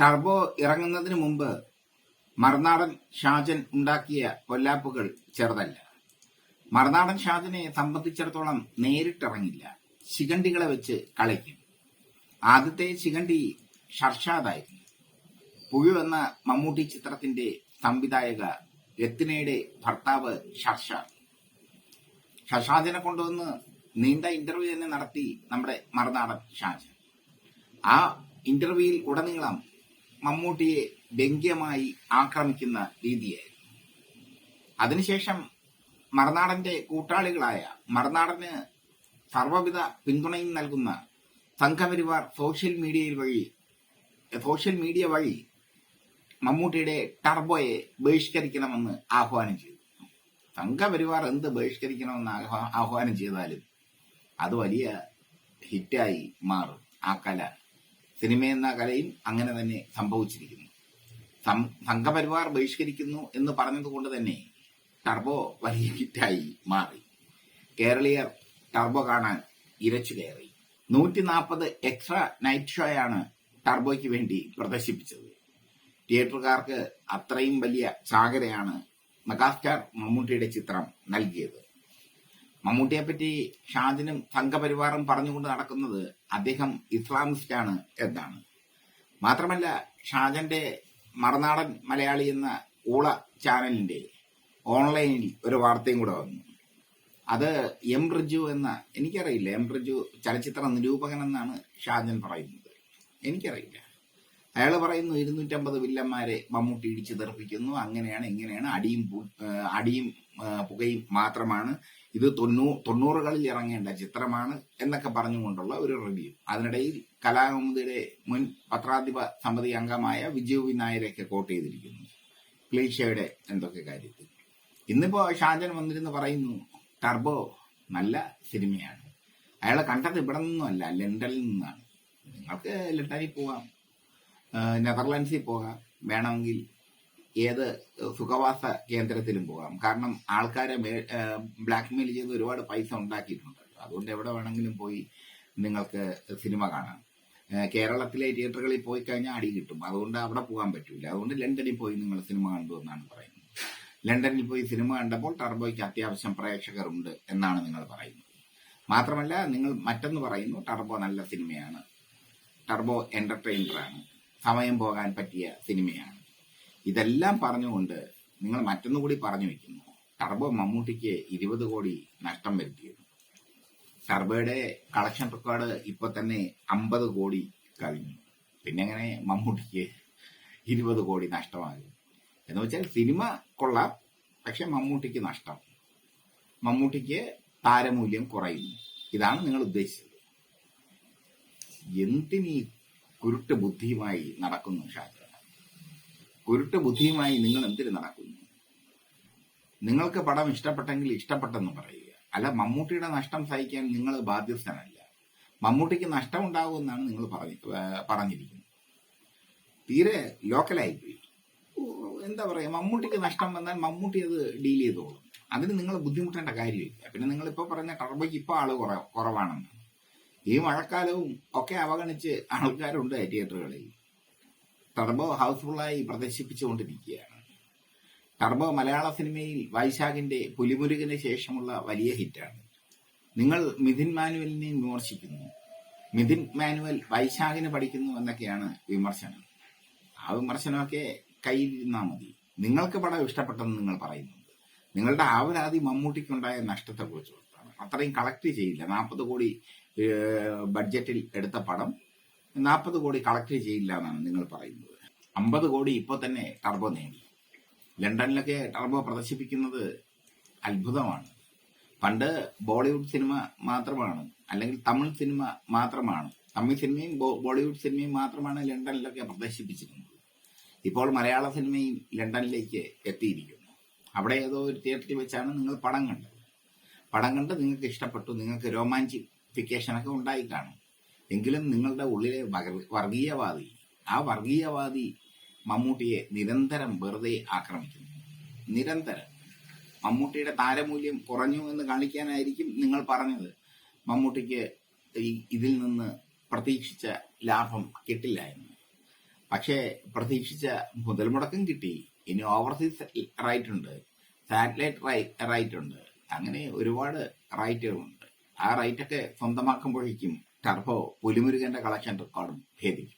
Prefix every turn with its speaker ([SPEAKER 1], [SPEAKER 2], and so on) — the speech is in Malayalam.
[SPEAKER 1] ടർബോ ഇറങ്ങുന്നതിന് മുമ്പ് മറുനാടൻ ഷാജൻ ഉണ്ടാക്കിയ പൊല്ലാപ്പുകൾ ചെറുതല്ല. മറുനാടൻ ഷാജനെ സംബന്ധിച്ചിടത്തോളം നേരിട്ടിറങ്ങില്ല. ശിഖണ്ഡികളെ വെച്ച് കളിക്കും. ആദ്യത്തെ ശിഖണ്ഡി ഷർഷാദായിരുന്നു. പുഴു എന്ന മമ്മൂട്ടി ചിത്രത്തിന്റെ സംവിധായക രത്തിനയുടെ ഭർത്താവ് ഷർഷാദ് ഷർഷാദിനെ കൊണ്ടുവന്ന് നീണ്ട ഇന്റർവ്യൂ തന്നെ നടത്തി നമ്മുടെ മറുനാടൻ ഷാജൻ. ആ ഇന്റർവ്യൂയിൽ ഉടനീളം മമ്മൂട്ടിയെ വ്യംഗ്യമായി ആക്രമിക്കുന്ന രീതിയായിരുന്നു. അതിനുശേഷം മറുനാടന്റെ കൂട്ടാളികളായ മറുനാടന് സർവവിധ പിന്തുണയും നൽകുന്ന സംഘപരിവാർ സോഷ്യൽ മീഡിയയിൽ വഴി സോഷ്യൽ മീഡിയ വഴി മമ്മൂട്ടിയുടെ ടർബോയെ ബഹിഷ്കരിക്കണമെന്ന് ആഹ്വാനം ചെയ്തു. സംഘപരിവാർ എന്ത് ബഹിഷ്കരിക്കണമെന്ന് ആഹ്വാനം ചെയ്താലും അത് വലിയ ഹിറ്റായി മാറും ആ കല. സിനിമ എന്ന കലയും അങ്ങനെ തന്നെ സംഭവിച്ചിരിക്കുന്നു. സംഘപരിവാർ ബഹിഷ്കരിക്കുന്നു എന്ന് പറഞ്ഞതുകൊണ്ട് തന്നെ ടർബോ വലിയ ഹിറ്റായി മാറി. കേരളീയർ ടർബോ കാണാൻ ഇരച്ചു കയറി. നൂറ്റി നാൽപ്പത് എക്സ്ട്രാ നൈറ്റ് ഷോയാണ് ടർബോയ്ക്ക് വേണ്ടി പ്രദർശിപ്പിച്ചത്. തിയേറ്ററുകാർക്ക് അത്രയും വലിയ ചാകരയാണ് മെഗാസ്റ്റാർ മമ്മൂട്ടിയുടെ ചിത്രം നൽകിയത്. മമ്മൂട്ടിയെ പറ്റി ഷാജിനും സംഘപരിവാറും പറഞ്ഞുകൊണ്ട് നടക്കുന്നത് അദ്ദേഹം ഇസ്ലാമിസ്റ്റ് ആണ് എന്നാണ്. മാത്രമല്ല ഷാജന്റെ മറുനാടൻ മലയാളി എന്ന ഊള ചാനലിന്റെ ഓൺലൈനിൽ ഒരു വാർത്തയും കൂടെ വന്നു. അത് എം റിജു എന്ന എനിക്കറിയില്ല എം റിജു ചലച്ചിത്ര നിരൂപകൻ എന്നാണ് ഷാജൻ പറയുന്നത്. എനിക്കറിയില്ല. അയാൾ പറയുന്നു ഇരുന്നൂറ്റമ്പത് വില്ലന്മാരെ മമ്മൂട്ടി ഇടിച്ചു തെറിപ്പിക്കുന്നു. അങ്ങനെയാണ് ഇങ്ങനെയാണ്. അടിയും അടിയും പുകയും മാത്രമാണ്. ഇത് തൊണ്ണൂ തൊണ്ണൂറുകളിൽ ഇറങ്ങേണ്ട ചിത്രമാണ് എന്നൊക്കെ പറഞ്ഞുകൊണ്ടുള്ള ഒരു റിവ്യൂ. അതിനിടയിൽ കലാകൗമുദിയുടെ മുൻ പത്രാധിപ സമിതി അംഗമായ വിജയ് വിനായരൊക്കെ കോട്ട് ചെയ്തിരിക്കുന്നു. ക്ലീഷയുടെ എന്തൊക്കെ കാര്യത്തിൽ. ഇന്നിപ്പോ ഷാജൻ വന്നിരുന്ന് പറയുന്നു ടർബോ നല്ല സിനിമയാണ്. അയാളെ കണ്ടത് ഇവിടെ നിന്നുമല്ല ലണ്ടനിൽ നിന്നാണ്. നിങ്ങൾക്ക് ലണ്ടനിൽ പോവാം. നെതർലാൻഡ്സിൽ പോകാം. വേണമെങ്കിൽ ഏത് സുഖവാസ കേന്ദ്രത്തിലും പോകാം. കാരണം ആൾക്കാരെ ബ്ലാക്ക് മെയിൽ ചെയ്ത് ഒരുപാട് പൈസ ഉണ്ടാക്കിയിട്ടുണ്ട്. അതുകൊണ്ട് എവിടെ വേണമെങ്കിലും പോയി നിങ്ങൾക്ക് സിനിമ കാണാം. കേരളത്തിലെ തിയേറ്ററുകളിൽ പോയി കഴിഞ്ഞാൽ അടി കിട്ടും. അതുകൊണ്ട് അവിടെ പോകാൻ പറ്റില്ല അതുകൊണ്ട് ലണ്ടനിൽ പോയി നിങ്ങൾ സിനിമ കണ്ടു എന്നാണ് പറയുന്നത്. ലണ്ടനിൽ പോയി സിനിമ കണ്ടപ്പോൾ ടർബോയ്ക്ക് അത്യാവശ്യം പ്രേക്ഷകരുണ്ട് എന്നാണ് നിങ്ങൾ പറയുന്നത്. മാത്രമല്ല നിങ്ങൾ മറ്റൊന്ന് പറയുന്നു ടർബോ നല്ല സിനിമയാണ്. ടർബോ എന്റർടൈനറാണ് സമയം പോകാൻ പറ്റിയ സിനിമയാണ്. ഇതെല്ലാം പറഞ്ഞുകൊണ്ട് നിങ്ങൾ മറ്റൊന്നുകൂടി പറഞ്ഞു വെക്കുന്നു ടർബോ മമ്മൂട്ടിക്ക് ഇരുപത് കോടി നഷ്ടം വരുത്തിയത് ടർബോയുടെ കളക്ഷൻ റെക്കോർഡ് ഇപ്പൊ തന്നെ അമ്പത് കോടി കഴിഞ്ഞു. പിന്നെ എങ്ങനെ മമ്മൂട്ടിക്ക് ഇരുപത് കോടി നഷ്ടമാകും എന്ന് വെച്ചാൽ സിനിമ കൊള്ളാം പക്ഷെ മമ്മൂട്ടിക്ക് നഷ്ടം. മമ്മൂട്ടിക്ക് താരമൂല്യം കുറയുന്നു. ഇതാണ് നിങ്ങൾ ഉദ്ദേശിച്ചത്. എന്തിനീ കുരുട്ട് ബുദ്ധിയുമായി നടക്കുന്നു ഷാജ കുരുട്ട് ബുദ്ധിയുമായി നിങ്ങൾ എന്തിന് നടക്കുന്നു? നിങ്ങൾക്ക് പടം ഇഷ്ടപ്പെട്ടെങ്കിൽ ഇഷ്ടപ്പെട്ടെന്ന് പറയുക. അല്ല മമ്മൂട്ടിയുടെ നഷ്ടം സഹിക്കാൻ നിങ്ങൾ ബാധ്യസ്ഥനല്ല. മമ്മൂട്ടിക്ക് നഷ്ടം ഉണ്ടാകുമെന്നാണ് നിങ്ങൾ പറഞ്ഞ പറഞ്ഞിരിക്കുന്നത്. തീരെ ലോക്കലായി പോയി എന്താ പറയാ മമ്മൂട്ടിക്ക് നഷ്ടം വന്നാൽ മമ്മൂട്ടി അത് ഡീൽ ചെയ്തോളും. അതിന് നിങ്ങൾ ബുദ്ധിമുട്ടേണ്ട കാര്യമില്ല. പിന്നെ നിങ്ങൾ ഇപ്പൊ പറഞ്ഞ ടർബോയ്ക്ക് ഇപ്പോൾ ആൾ കുറ- കുറവാണെന്ന്. ഈ മഴക്കാലവും ഒക്കെ അവഗണിച്ച് ആൾക്കാരുണ്ട് തിയേറ്ററുകളിൽ. ടർബോ ഹൗസ്ഫുള്ളായി പ്രദർശിപ്പിച്ചുകൊണ്ടിരിക്കുകയാണ്. ടർബോ മലയാള സിനിമയിൽ വൈശാഖിന്റെ പുലിമുരുകന് ശേഷമുള്ള വലിയ ഹിറ്റാണ്. നിങ്ങൾ മിഥുൻ മാനുവലിനെ വിമർശിക്കുന്നു. മിഥുൻ മാനുവൽ വൈശാഖിന് പഠിക്കുന്നു എന്നൊക്കെയാണ് വിമർശനം. ആ വിമർശനമൊക്കെ കയ്യിലിരുന്നാൽ മതി. നിങ്ങൾക്ക് പടം ഇഷ്ടപ്പെട്ടെന്ന് നിങ്ങൾ പറയുന്നുണ്ട് നിങ്ങളുടെ ആവരാതി മമ്മൂട്ടിക്കുണ്ടായ നഷ്ടത്തെക്കുറിച്ച് ഓർത്താണ് അത്രയും കളക്ട് ചെയ്യില്ല. നാൽപ്പത് കോടി ബഡ്ജറ്റിൽ എടുത്ത പടം നാൽപ്പത് കോടി കളക്ട് ചെയ്യില്ല എന്നാണ് നിങ്ങൾ പറയുന്നത്. അമ്പത് കോടി ഇപ്പോൾ തന്നെ ടർബോ നേടി. ലണ്ടനിലൊക്കെ ടർബോ പ്രദർശിപ്പിക്കുന്നത് അത്ഭുതമാണ്. പണ്ട് ബോളിവുഡ് സിനിമ മാത്രമാണ് അല്ലെങ്കിൽ തമിഴ് സിനിമ മാത്രമാണ്. തമിഴ് സിനിമയും ബോളിവുഡ് സിനിമയും മാത്രമാണ് ലണ്ടനിലൊക്കെ പ്രദർശിപ്പിച്ചിരുന്നത്. ഇപ്പോൾ മലയാള സിനിമയും ലണ്ടനിലേക്ക് എത്തിയിരിക്കുന്നു. അവിടെ ഏതോ ഒരു തിയേറ്ററിൽ വെച്ചാണ് നിങ്ങൾ പടം കണ്ടത്. പടം കണ്ട് നിങ്ങൾക്ക് ഇഷ്ടപ്പെട്ടു നിങ്ങൾക്ക് രോമാഞ്ചിഫിക്കേഷൻ ഒക്കെ ഉണ്ടായി കാണും. എങ്കിലും നിങ്ങളുടെ ഉള്ളിലെ വർഗീയവാദി ആ വർഗീയവാദി മമ്മൂട്ടിയെ നിരന്തരം വെറുതെ ആക്രമിക്കുന്നു. നിരന്തരം. മമ്മൂട്ടിയുടെ താരമൂല്യം കുറഞ്ഞു എന്ന് കാണിക്കാനായിരിക്കും നിങ്ങൾ പറഞ്ഞത്. മമ്മൂട്ടിക്ക് ഇതിൽ നിന്ന് പ്രതീക്ഷിച്ച ലാഭം കിട്ടില്ല എന്ന്. പക്ഷേ പ്രതീക്ഷിച്ച മുതൽ മുടക്കം കിട്ടി. ഇനി ഓവർസീസ് റൈറ്റ് ഉണ്ട്. സാറ്റലൈറ്റ് റൈറ്റ് ഉണ്ട്. അങ്ങനെ ഒരുപാട് റൈറ്റുകളുണ്ട് ആ റൈറ്റൊക്കെ സ്വന്തമാക്കുമ്പോഴേക്കും ടർഫോ പുലിമുരുകന്റെ കളക്ഷൻ റെക്കോർഡും ഭേദിക്കും.